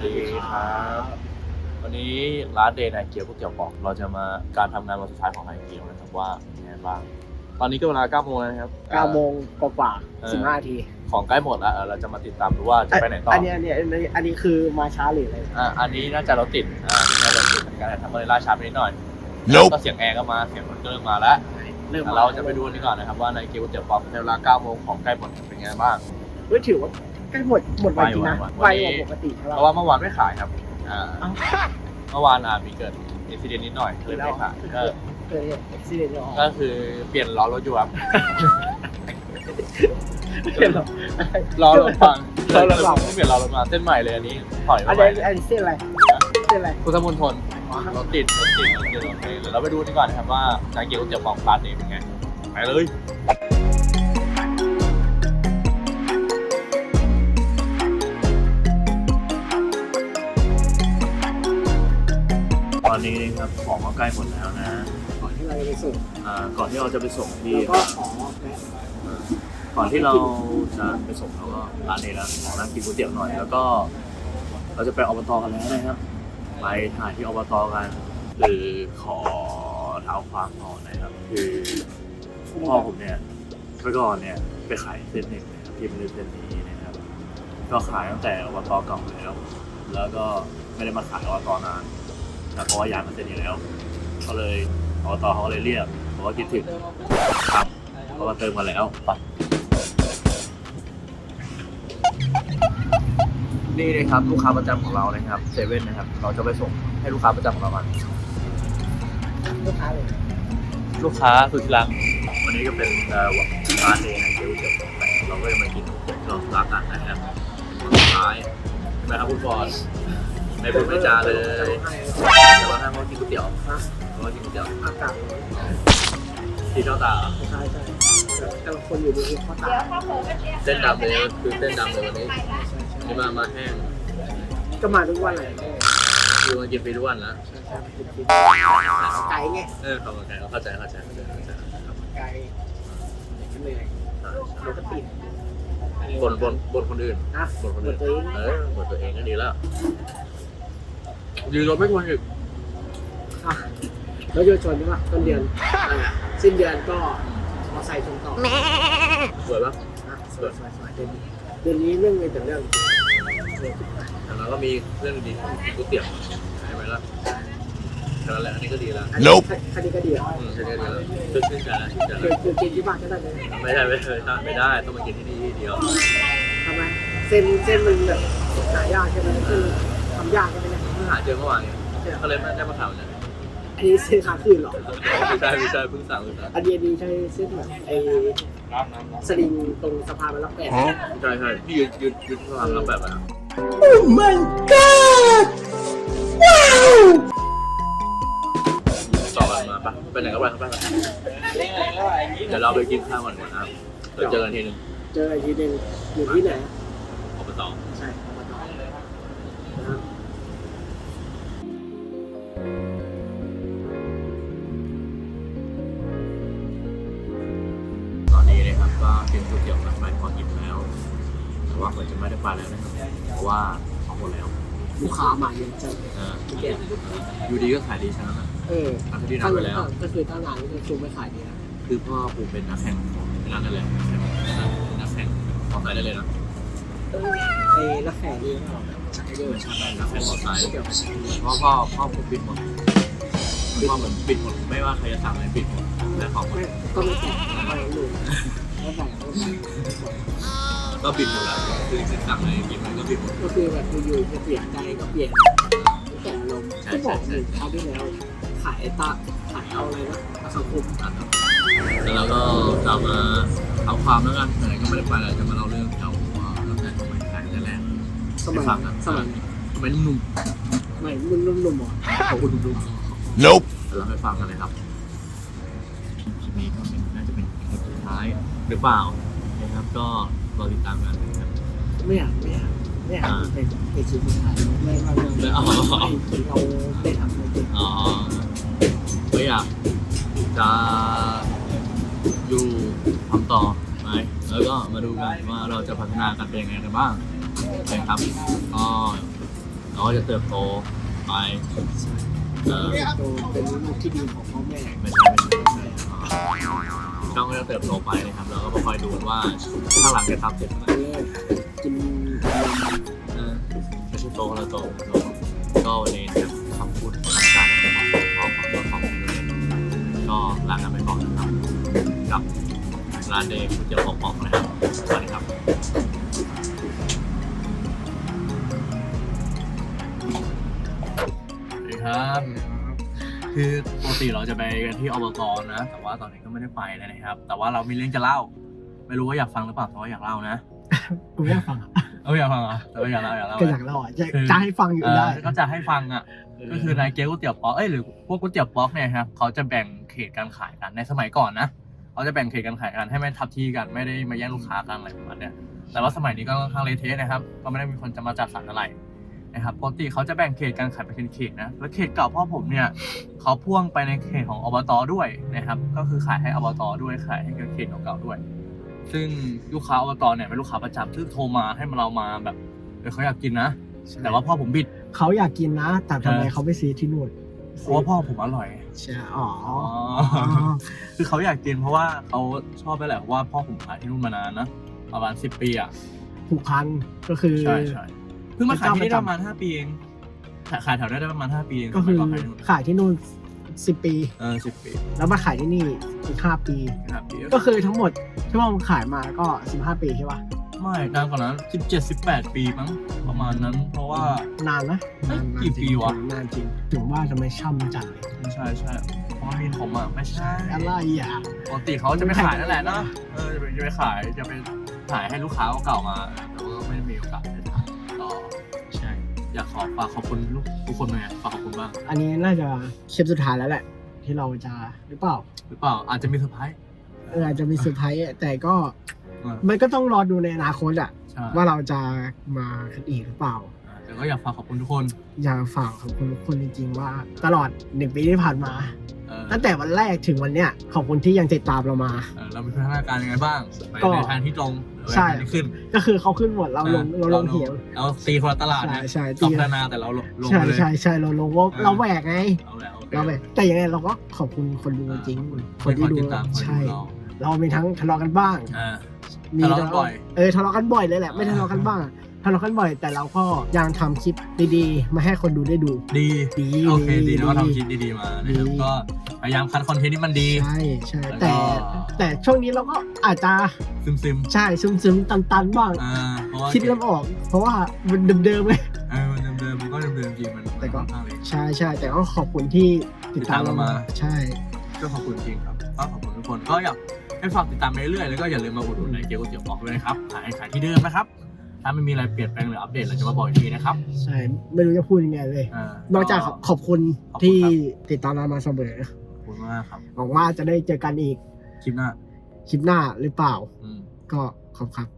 ร้านเดย์นายเกียวก๋วยเตี๋ยวบอก เราจะมาการทำงานวันสุดท้ายของนายเกียวนะครับว่าเป็นไงบ้าง ตอนนี้ก็เวลา9โมงแล้วนะครับ เก้าโมงกว่าเออสิบห้าทีของใกล้หมดแล้วเออเราจะมาติดตามดูว่าจะไปไหนต่ออัอันนี้อันนี้อันนี้อันนี้คือมาช้าหรืออะไรอ่าอันนี้น่าจะรถติดอ่าอันนี้น่าจะติดเหมือนกันทำอะไรล่าช้าไปนิดหน่อย Nope ก็เสียงแอร์ก็มาเสียงมันก็เริ่มมาแล้วเริ่มแต่เราจะไปดูกันดีก่อนนะครับว่านายเกียวก๋วยเตี๋ยวบอกในเวลา9โมงของใกล้หมดเป็นไงบ้าง เฮ้ยถือว่าใกล้หมดหมดไวจริงนะไวไวไวกว่าปกติใช่เพปะราะว่าเมื่อวานไม่ขายครับอ่าเอ้า เมื่อวานอ่ามีเกิดอุบิเหตุนิดหน่อยเลยไม่ขายก็เกิดอุบิเหตุออกก็คือเปลี่ยนล้อรถอยู่ครับเปลี่ยนหรอล้อรถพังล้อรถพังเปลี่ยนล้อรถมาเส้นใหม่เลยอันนี้ถอยอัมานใหม่นี้อันนี้เส้นอะไรเส้นอะไรพุทธมณฑลรถติดรถติดรถติดรถติดเดี๋ยวเราไปดูดีกว่านะครับว่านายเกียวก๋วยเตี๋ยวของร้านนี้เป็นไงไปเลย ตอนนี้ครับของก็ใกล้หมดแล้วนะก่อนที่เราจะไปส่งอ่าก่อนที่เราจะไปส่งที่แล้วก็ขอแวะก่อนที่เราจะไปส่งเราก็ร้านนี้นะขอนั่งกินก๋วยเตี๋ยวหน่อยแล้วก็ เราจะไปอบตกันแล้วนะครับ ไปถ่ายที่อบตกันคือขอเท้าความก่อนนะครับ คือพ่อผมเนี่ยเมื่อก่อนเนี่ยไปขายเส้นหนึ่งนะครับที่เป็นเส้นนี้นะครับ ก็ขายตั้งแต่อบตเก่าแล้ว แล้วก็ไม่ได้มาขายอบตนาน แต่เพราะว่ายายมาเส้นนี้แล้วก็เลยอบตเขาเลยเรียกบอกว่าคิดถึงครับเพราะว่าเติมมาแล้วไปนี่นะครับลูกค้าประจำของเรานะครับเซเว่นนะครับ เราจะไปส่งให้ลูกค้าประจำของเรากันลูกค้าเลยลูกค้าสุดที่รักวันนี้ก็เป็นเอ่อร้านเองในเกียวเจียวเราก็จะมากินเรารักกันนะครับสุดท้ายใช่ไหมครับคุณฟอน ไม่พูดไม่จาเลยแต่ว่าถ้าเขากินก๋วยเตี๋ยวเขากินก๋วยเตี๋ยวอากาศที่เจ้าตาใช่ใช่แต่ละคนอยู่ดีๆเขาตาเส้นดำเลยคือเส้นดำเลยวันนี้นี่มามาแห้งก็มาทุกวันเลยคือมากินฟรีทุกวันแล้วไก่ไงเออเข้าใจเข้าใจเข้าใจเข้าใจเข้าใจครับไก่เหนื่อยรถก็ติดบนบนบนคนอื่นนะบนคนอื่นนตัวเองเออบนตัวเองก็ดีแล้ว ยืนรถไม่ควรอีกอะแล้วโยชนใช่ปะต้นเดือนสิ้นเดือนก็มอไซค์ชนต่อสวยปะนะสวยสวยสวยเดือนนี้เดือนนี้เรื่องเลยแต่เรื่องแต่เราก็มีเรื่องดีกินก๋วยเตี๋ยวใช่ไหมล่ะแค่นั้นแหละอันนี้ก็ดีแล้ว Nope คันนี้ก็ดีอะอืมใช่ได้ดีแล้วชื่นชื่นใจแล้วชื่นใจคืแล้อวคือกินที่บ้านก็ได้เลยไม่ได้ไม่ได้ไม่ได้ต้องมากินที่นี่ที่เดียว ทำไมเส้นเส้นมันแบบหายากใช่ไหมคือทำยากใช่ไหมเนี่ยเพิ่ง หาเจอเมื่อวานเนี่ยก็เลยไม่ได้มาถามเลยอันนี้เส้นขาขึ้นเหรอ ไม่ใช่ไม่ใช่เพิ่งสั่งเพิ่งสั่งอันนี้อันนี้ใช่เส้นแบบไอ้สลิงตรงสะพานมันรับแปดใช่ใช่พี่ยืนยืนยืนทำรับแบบอะ Oh my god! Wow! ต่อกันมาปะไปไหนก็ไปครับไปเดี๋ยวเราไปกินข้าวก่อนก่อนนะครับเดี๋ยวเจอกันทีนึงเจออีกทีหนึงอยู่ที่ไหนอบตใช่ อนนี้นะครับก็กินก๋วยเตี๋ยวกันไปพอกินแล้ว แต่ว่าเหมือนจะไม่ได้ไปแล้วนะครับเพราะว่าของหมดแล้วลูกค้ามาเยอะจังเอออยู่ดีก็ขายดีใช่ไหมนะเอออันที่ถ้านัดไปแล้ว ก็คือถ้างานก็คือซูมไม่ขายดีนะคือพ่อผมเป็นนักแข่งของที่นั่นนั่นแหละนักแข่งมอไซค์ได้เลยนะไอ้นักแข่งนี่เขาแบบใช้เยอะนักแข่งมอไซค์เกี่ยวกับเพราะพ่อพ่อผมปิดหมดพ่อเหมือนปิดหมด ไม่ว่าใครจะสั่งอะไรปิดหมดและของหมดไม่ก็ไม่แข่งไม่รู้ ก็แข่งก็แข่งก็ปิดหมดแล้วคือคือสั่งอะไรกินมันก็ปิดหมด ก็คือแบบอยู่ๆจะเปลี่ยนใจก็เปลี่ยนแต่อารมณ์ใช่ที่บอกใช่หนึ่งคราวที่แล้ว ขายตาขายเอาอะไรนะสังคมนะครับแล้วเราก็จะมาเอาความแล้วกันไหนก็ไม่ได้ไปแล้วจะมาเล่าเรื่องแถวตั้งแต่สมัยขายแต่แรกสมัยฟังกันสมัยสมัยหนุ่มใหม่รุ่นรุ่นรุ่นหมอๆขอบคุณทุกๆ Nope เดี๋ยวเราให้ฟังกันเลยครับคลิปนี้ก็เป็นน่าจะเป็นคลิปสุดท้ายหรือเปล่านะครับ ก็รอติดตามกันนะครับ ไม่อยากไม่อยากไม่อยากเป็นเป็นชิ้นสุดท้ายไม่ไม่ไม่ไม่เราได้ทำอะไรเป็นอ๋อไม่อยากจะอยู่ทำต่อไหมแล้วก็มาดูกันว่าเราจะพัฒนากันเป็นยังไงกันบ้างนะครับก็เราก็จะเติบโตไปเออ โตเป็นลูกที่ดีของพ่อแม่ไม่ใช่ไม่ใช่ต้อ งก็จะเติบโตไปนะครับแล้วก็มาคอยดูว่าข้างหลังจะทำเสร็จเมื่อไหร่กินเออไม่ใช่โตแล้วโตโตก็วันนี้นะครับคำพูดของการนะครับก็ขอโทษของที่เรียก็ลากันไปก่อนนะครับกับร้านเดย์ก๋วยเตี๋ยวปอกๆนะครับสวัสดีครับสวัสดีครับ คือปกติเราจะไปกันที่อบตนะ แต่ว่าตอนนี้ก็ไม่ได้ไปเลยนะครับ แต่ว่าเรามีเรื่องจะเล่า ไม่รู้ว่าอยากฟังหรือเปล่าแต่ว่าอยากเล่านะกูไม่อยากฟังอะเอออยากฟังเหรอแต่ว่าอยากเล่าอยากเล่าก็อยากเล่าอะจะคือจะให้ฟังอยู่เออได้ ก็จะให้ฟังอะ ก็คือนายเก๊ก๋วยเตี๋ยวป๊อกเอ้ยหรือพวกก๋วยเตี๋ยวป๊อกเนี่ยครับเขาจะแบ่งเขตการขายกันในสมัยก่อนนะเขาจะแบ่งเขตการขายกันให้ไม่ทับที่กันไม่ได้มาแย่งลูกค้ากันอะไรประมาณเนี้ยแต่ว่าสมัยนี้ก็ค่อนข้างเละเทะนะครับ ก็ไม่ได้มีคนจะมาจัดสรรอะไร นะครับปกติเขาจะแบ่งเขตการขายเป็นเขตๆนะแล้วเขตเก่าพ่อผมเนี่ยเขาพ่วงไปในเขตของอบตด้วยนะครับก็คือขายให้อบตด้วยขายให้เขตเก่าๆด้วย ซึ่งลูกค้าอบตเนี่ยเป็นลูกค้าประจำซึ่งโทรมาให้มาเรามาแบบเออเขาอยากกินนะ แต่ว่าพ่อผมบิดเขาอยากกินนะ แต่ทำไมเออเขาไม่ซื้อที่นู่นเพราะว่าพ่อผมอร่อยใช่อ๋ออ๋อคือเขาอยากกินเพราะว่าเขาชอบไปแหละเพราะว่าพ่อผมขายที่นู่นมานานนะประมาณสิบปีอะผูกพันก็คือใช่ใช่เพิ่งมาขายที่นี่เป็นเจ้าประจำได้ประมาณห้าปีเองขายขายแถวได้ได้ประมาณห้าปีเองก็คือสมัยนขายที่นู่นขายที่นู่นสิบปี เออสิบปีแล้วมาขายที่นี่อีกห้าปีห้าปีก็คือทั้งหมดที่ว่ามันขายมาก็สิบห้าปีใช่ปะไม่นานกว่านั้นสิบเจ็ดสิบแปดปีมั้งประมาณนั้น เพราะว่า นานนะเอ้ยนานกี่ปีวะ นานจริงถึงว่าทำไมช่ำจังเลยใช่ใช่เพราะว่ามีนผมอะไม่ใช่อะไรอะปกติเขาจะไปขายนั่นแหละเนาะเออจะไปจะไปขายจะไปขายให้ลูกค้าเก่าๆมาแต่ว่าไม่ได้มีโอกาสได้ทำก็ใช่ อยากขอฝากขอบคุณลูกทุกคนเลยฝากขอบคุณบ้างอันนี้น่าจะคลิปสุดท้ายแล้วแหละ ที่เราจะหรือเปล่าหรือเปล่าอาจจะมีเซอร์ไพรส์ เอออาจจะมีเซอร์ไพรส์แต่ก็เออ มันก็ต้องรอดูในอนาคตอะใช่ว่าเราจะมากันอีกหรือเปล่า อ่าแต่ก็อยากฝากขอบคุณทุกคน อยากฝากขอบคุณทุกคนจริงๆว่า ตลอดหนึ่งปีที่ผ่านมาเออ ตั้งแต่วันแรกถึงวันเนี้ยขอบคุณที่ยังติดตามเรามา เออเรามีพัฒนาการยังไงบ้างไปก็ในทางที่ตรงหรือใช่ไปในทางที่ขึ้นก็คือเขาขึ้นหมดเราลงเราลงเหวเราตีคนละตลาดใช่นะใช่ต้องตีพัฒนาแต่เราลงลงใช่ไปเลยใช่ใช่เราลงว่าเออเราแหวกไง เอาแหละโอเคเราแหวกแต่ยังไงเราก็ขอบคุณคนดูจริงๆคนที่ดูติดตามคนใช่ดูเราเรามีทั้งทะเลาะกันบ้าง อ่ามีทะเลาะกันบ่อย เออทะเลาะกันบ่อยเลยแหละไม่ทะเลาะกันบ้างอะ ทะเลาะกันบ่อยแต่เราก็ยังทำคลิปดีๆ มาให้คนดูได้ดู ดี ดีโอเคดีนะว่าดีทำคลิปดีๆมานะครับดี ก็พยายามคัดคอนเทนต์ที่มันดี ใช่ใช่แล้วก็แต่ แต่ช่วงนี้เราก็อาจจะซึมซึมใช่ซึมซึมๆตันตันๆบ้าง ๆอ่าเพราะว่าคิดเริ่มออก เพราะว่ามันเดิมๆเลย เออมันเดิมๆมันก็เดิมๆจริงมันแต่ก็ ค่อนข้างเลย ใช่ใช่แต่ก็ขอบคุณที่ติดตามติดตามเราเรามา มา ใช่ ก็ขอบคุณจริงครับก็ขอบคุณทุกคนก็อยากให้ฝากติดตามไปเรื่อยๆแล้วก็อย่าลืมมาอุดหนุนในเกี๊ยวก๋วยเตี๋ยวบอกด้วยนะครับขายขายที่เดิมนะครับ ถ้าไม่มีอะไรเปลี่ยนแปลงหรืออัปเดตเราจะมาบอกอีกทีนะครับใช่ไม่รู้จะพูดยังไงเลยอ่านอกจากขอบคุณขอบคุณที่ครับติดตามเรามาเสมอขอบคุณมากครับหวังว่าจะได้เจอกันอีกคลิปหน้าคลิปหน้าหรือเปล่า อืม ก็ขอบครับขอบคุณครับ